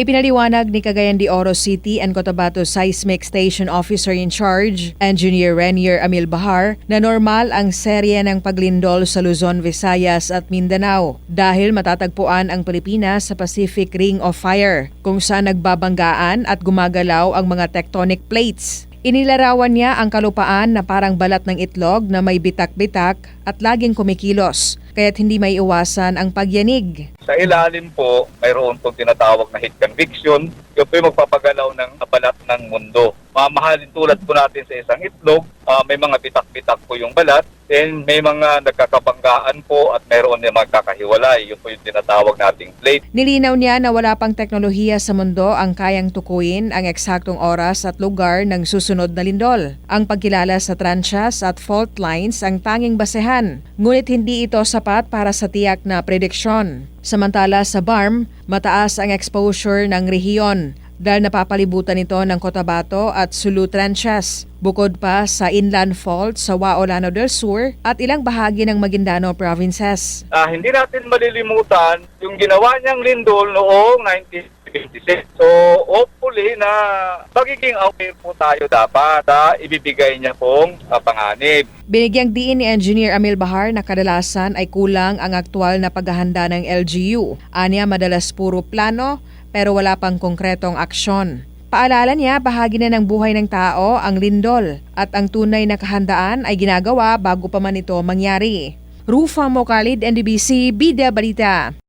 Ipinaliwanag ni Cagayan de Oro City and Cotabato Seismic Station Officer in Charge, Engineer Renier Amil Bahar, na normal ang serye ng paglindol sa Luzon, Visayas at Mindanao dahil matatagpuan ang Pilipinas sa Pacific Ring of Fire kung saan nagbabanggaan at gumagalaw ang mga tectonic plates. Inilarawan niya ang kalupaan na parang balat ng itlog na may bitak-bitak at laging kumikilos, kaya't hindi may iwasan ang pagyanig. Sa ilalim po, mayroon pong tinatawag na heat convection. Yung po yung magpapagalaw ng balat ng mundo. Mamahalin tulad po natin sa isang itlog, ah, may mga bitak-bitak po yung balat. Then may mga nagkakabanggaan po at mayroon din magkakahiwalay. Yun po yung tinatawag nating plate. Nilinaw niya na wala pang teknolohiya sa mundo ang kayang tukuyin ang eksaktong oras at lugar ng susunod na lindol. Ang pagkilala sa transyas at fault lines ang tanging basehan, ngunit hindi ito sapat para sa tiyak na prediksyon. Samantala sa BARM, mataas ang exposure ng rehiyon dahil napapalibutan ito ng Cotabato at Sulu Tranchas. Bukod pa sa inland fault sa Waolano del Sur at ilang bahagi ng Maguindano provinces. Ah, hindi natin malilimutan yung ginawa niyang lindol noong 1956. So, hopefully na magiging aware po tayo dapat sa ibibigay niya pong ah, panganib. Binigyang diin ni Engineer Amil Bahar na kadalasan ay kulang ang aktual na paghahanda ng LGU. Anya madalas puro plano pero wala pang konkretong aksyon. Paalala niya bahagi na ng buhay ng tao ang lindol at ang tunay na kahandaan ay ginagawa bago pa man ito mangyari. Rufa Mokalid, NDBC, Bida Balita.